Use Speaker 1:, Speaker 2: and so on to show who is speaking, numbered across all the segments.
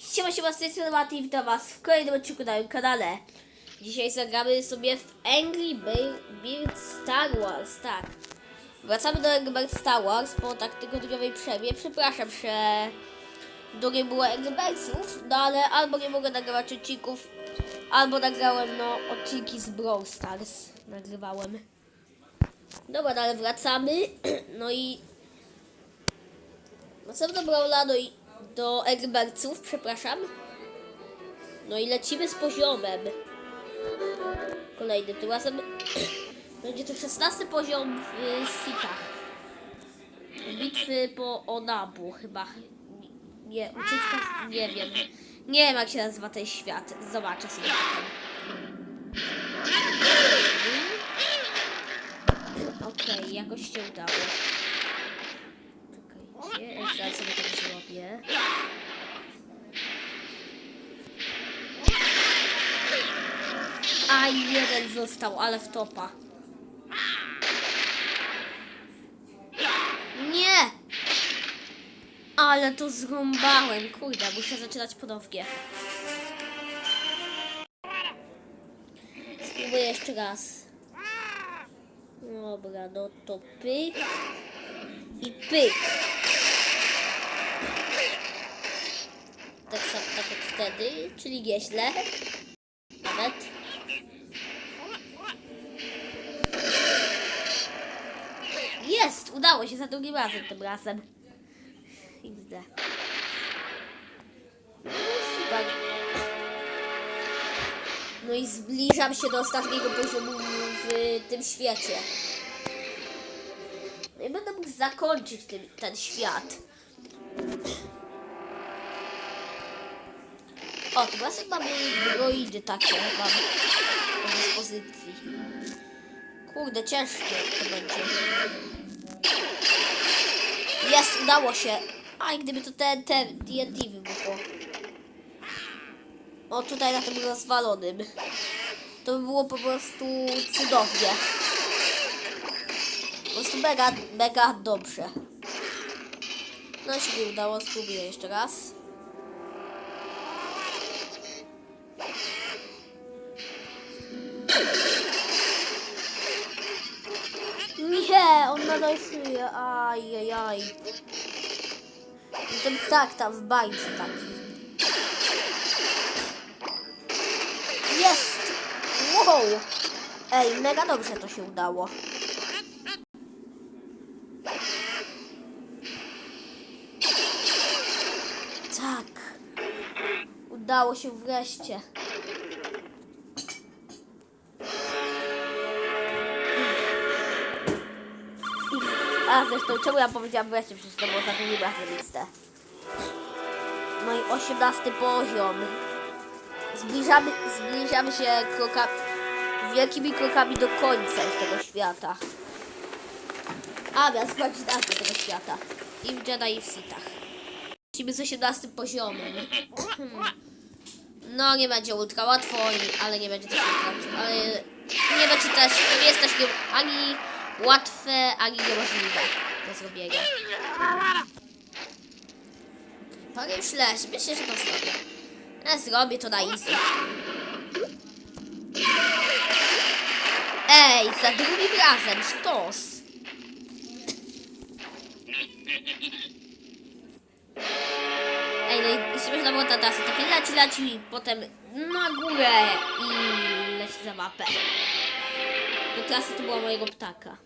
Speaker 1: Siema, siema, z tej strony witam was w kolejnym odcinku na moim kanale. Dzisiaj zagramy sobie w Angry Bir- Birds Star Wars, tak. Wracamy do Angry Star Wars po tak tygodniowej przerwie. Przepraszam, że nie było Angry Birdsów, no ale albo nie mogę nagrywać odcinków, albo nagrałem, no, odcinki z Brawl Stars. Nagrywałem. Dobra, no ale wracamy. No i do Brawla, no i do Egbertów, przepraszam. No i lecimy z poziomem. Kolejny, tym razem będzie to 16 poziom w Sitach. Bitwy po Onabu chyba. Nie, ucieczka, nie wiem. Nie wiem jak się nazywa ten świat. Zobaczę sobie potem. Okej, jakoś się udało. Czekajcie, ja sobie zrobię. A jeden został, ale w topa. Nie! Ale to zrąbałem. Kurde, muszę zaczynać ponownie. Spróbuję jeszcze raz. Dobra, no to pyk i pyk. Tak tak jak wtedy, czyli nieźle. Nawet. Jest! Udało się za drugim razem tym razem. No i zbliżam się do ostatniego poziomu w tym świecie. No i będę mógł zakończyć ten, ten świat. O, teraz mamy droidy takie, mam do dyspozycji. Kurde, ciężkie to będzie. Jest, udało się. A, i gdyby to ten, ten TNT wybuchło. O, tutaj na tym rozwalonym. To by było po prostu cudownie. Po prostu mega, mega dobrze. No się nie udało, spróbuję jeszcze raz. Żyje. Ajajaj. Ten ptak tam w bańce taki. Jest! Wow! Ej, mega dobrze to się udało. Tak. Udało się wreszcie. A zresztą czemu ja powiedziałam wreszcie, przecież to było za drugim razem listę. No i 18 poziom. Zbliżamy, zbliżamy się kroka, wielkimi krokami do końca tego świata. A, miałem sprawdzić nazwę tego świata. I w Jedi i w Sithach. Lecimy z 18 poziomem. No, nie będzie ultra łatwo, ale nie będzie też ultra, ale nie będzie też, nie jest też ani łatwe, ani niemożliwe do zrobienia. To już leży, myślę, że to zrobię. Ja zrobię to na easy. Ej, za drugim razem, sztos. Ej, no i śmieszna była ta trasa, takie leci, leci, potem na górę i leci za mapę. No trasa to była mojego ptaka.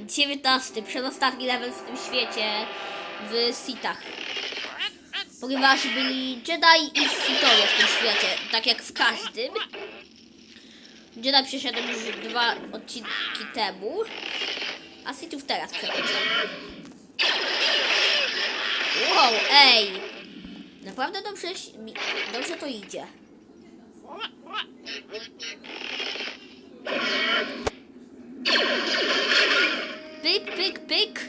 Speaker 1: 19, przedostatni level w tym świecie w Sithach. Ponieważ byli Jedi i Sithowie w tym świecie, tak jak w każdym. Jedi przeszedłem już dwa odcinki temu, a Sithów teraz przechodzę. Wow, ej! Naprawdę dobrze, dobrze to idzie. Pyk, pyk, pyk.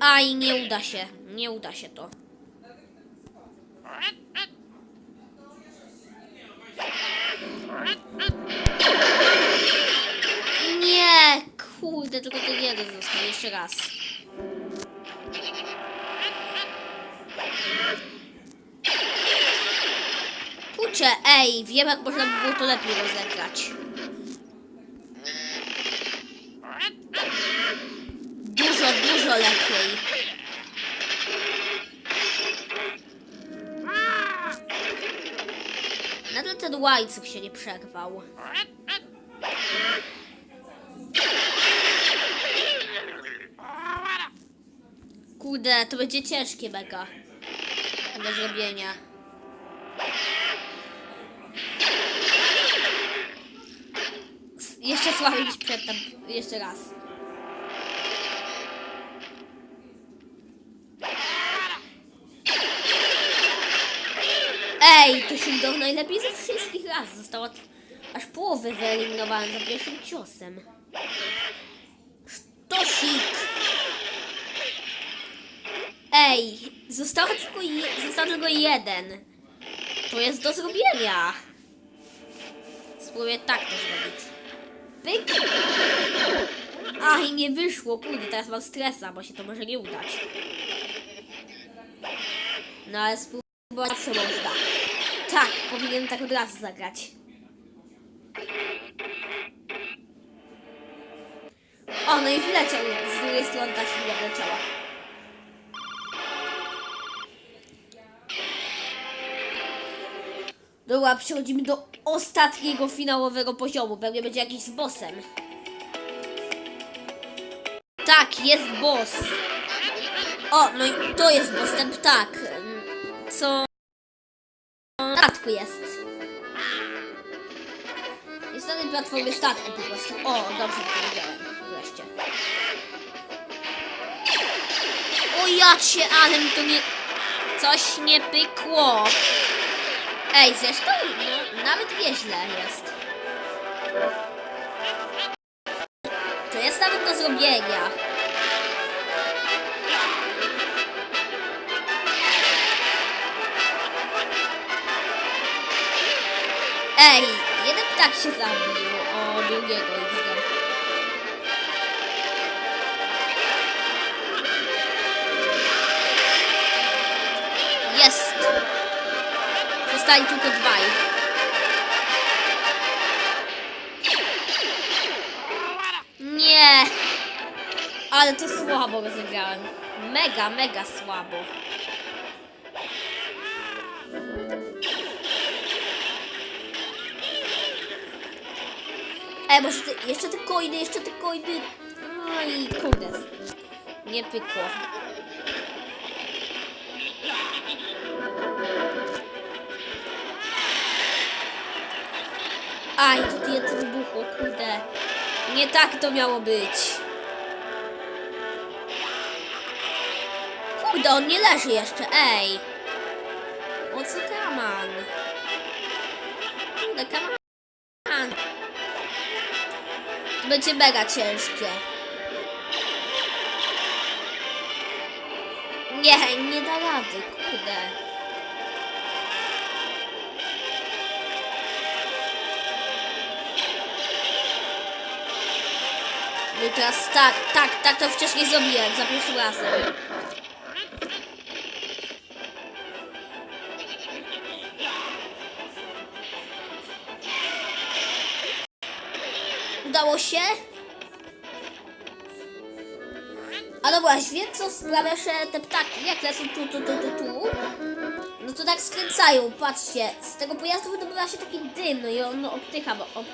Speaker 1: Aj, nie uda się. Nie uda się to. Nie, kurde, tylko ten jeden został. Jeszcze raz. Kurczę, ej, wiem jak można by było to lepiej rozegrać. Dużo, dużo lepiej. Nadal ten łańcuch się nie przerwał. Kurde, to będzie ciężkie mega. Do zrobienia. Jeszcze słabiej niż przedtem. Jeszcze raz. Ej, to się udało najlepiej ze wszystkich raz. Została aż połowę wyeliminowałem za pierwszym ciosem. Sztosik! Ej, został tylko, je, został tylko jeden. To jest do zrobienia. Spróbuję tak to zrobić. Pyk! I nie wyszło. Kurde, teraz mam stresa, bo się to może nie udać. No ale spróbować zawsze można. Tak, powinienem tak od razu zagrać. O, no i wleciał. Z drugiej strony ta świnia wleciała. Dobra, przechodzimy do ostatniego finałowego poziomu. Pewnie będzie jakiś z bossem. Tak, jest boss. O, no i to jest boss, ten ptak. Co na statku jest. Jest na tej platformie statku po prostu. O, dobrze powiedziałem. Wreszcie. O ja cię, ale mi to nie... Coś nie pykło. Ej, zresztą no, nawet nieźle jest. To jest nawet do zrobienia. Ptak się zabił o drugiego XD. Jest! Zostali tylko dwaj. Nie! Ale to słabo rozegrałem. Mega, mega słabo. Ej, może te, jeszcze te coiny, jeszcze te coiny. Oj, kurde. Nie pykło. Aj, to jest wybuchło, kurde. Nie tak to miało być. Kurde, on nie leży jeszcze, ej. O co kaman? Kurde, kaman. Będzie mega ciężkie. Nie, nie da rady, kurde. No teraz tak, tak, tak to wcześniej zrobiłem, za pierwszym razem. Udało się? A dobra, wiem co sprawia, że te ptaki jak lecą tu, tu, tu, tu, tu, no to tak skręcają, patrzcie, z tego pojazdu wydobywa się taki dym, no i on odpycha, bo, od,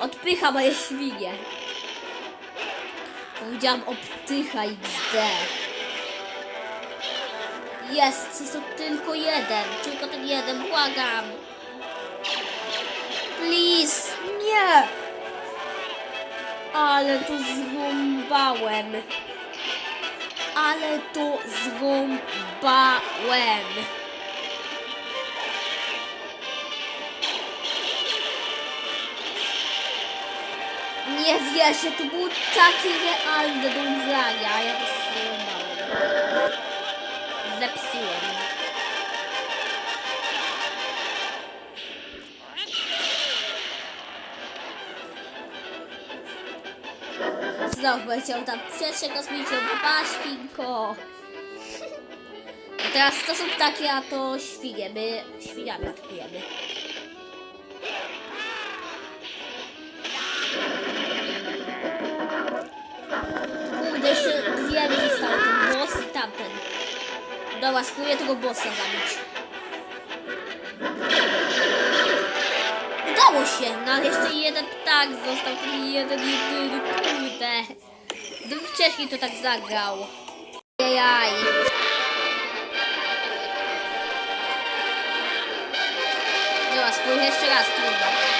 Speaker 1: odpycha moje świnie. Powiedziałam obtycha. Jest, jest to tylko jeden, tylko ten jeden, błagam. Ale to zrąbałem. Ale to zrąbałem. Nie wierzę, to było takie realne do ugrania, a ja to zrąbałem. Zepsułem. Znowu leciał tam pierwsze kosmiczne baba, świnko. A teraz to są takie, a to świnie. My świniami atakujemy. Kurde, jeszcze dwie mi zostały. Ten boss i tamten. Dobra, spróbuję tego bossa zabić. Udało się, no jeszcze jeden ptak został, ten jeden jedyny, kurde. Gdybym wcześniej to tak zagrał. Jaj. Dobra, spróbuję jeszcze raz, trudno.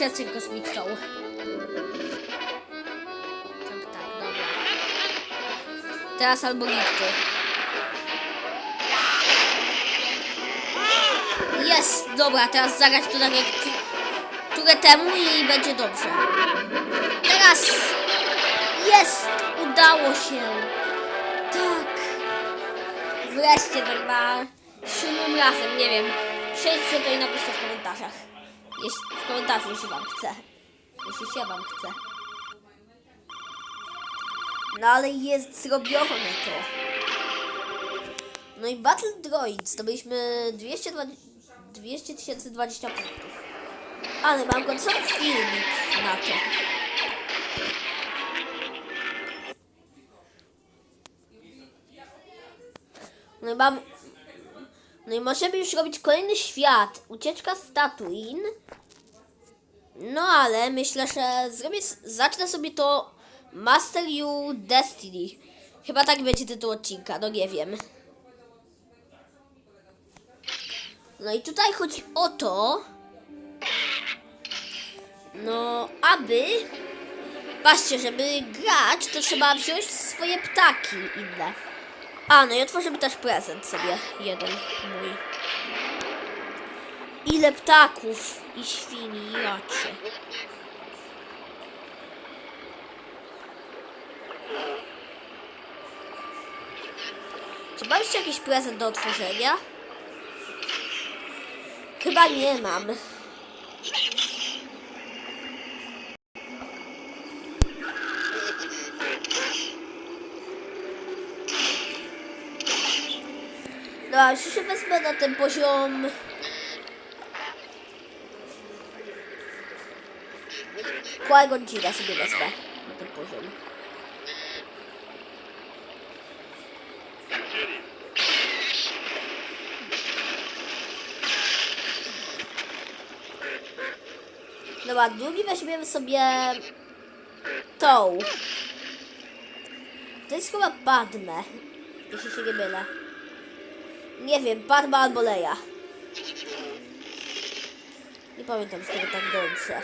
Speaker 1: Przestrzeń kosmiczną. Tak, tak, dobra. Teraz albo nigdy. Jest! Dobra, teraz zagrać to tak jak turę temu i będzie dobrze. Teraz! Jest! Udało się! Tak! Wreszcie na siódmym razem, nie wiem. Przejdźcie to i napiszcie w komentarzach. Jeśli, w komentarzu, jeśli wam chce. Jeśli się wam chce. No ale jest zrobione to. No i Battle Droid zdobyliśmy 220 200 020 punktów. Ale mam gotowy filmik na to. No i mam... No i możemy już robić kolejny świat. Ucieczka z Tatooine. No ale myślę, że zrobię, zacznę sobie to Master You Destiny. Chyba tak będzie tytuł odcinka, no nie wiem. No i tutaj chodzi o to, no aby, patrzcie, żeby grać, to trzeba wziąć swoje ptaki inne. A, no i otworzymy też prezent sobie, jeden mój. Ile ptaków i świni, jacie. Jeszcze jakiś prezent do otworzenia? Chyba nie mam. No, a już się wezmę na ten poziom. Qui-Gon Jinn sobie wezmę na ten poziom. Dobra, drugi weźmiemy sobie tą. To jest chyba Padme, jeśli się nie mylę. Nie wiem, Padma albo Leia. Nie pamiętam z tego tak dobrze.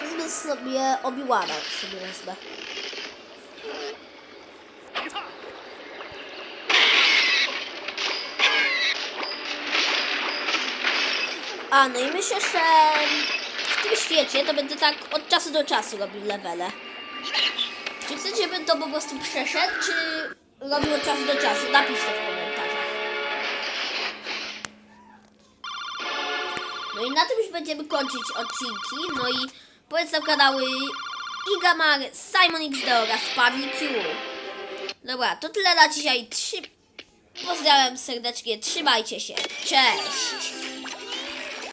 Speaker 1: Wezmę sobie Obi-Wana sobie wezmę. A, no i myślę, że w tym świecie to będę tak od czasu do czasu robił levele. Czy chcecie, żebym to po prostu przeszedł, czy robił od czasu do czasu? Napiszcie w komentarzach. No i na tym już będziemy kończyć odcinki. No i polecam kanały Igamar, Simon XD oraz Pawli Q. Dobra, to tyle na dzisiaj. Trzy... Pozdrawiam serdecznie, trzymajcie się. Cześć!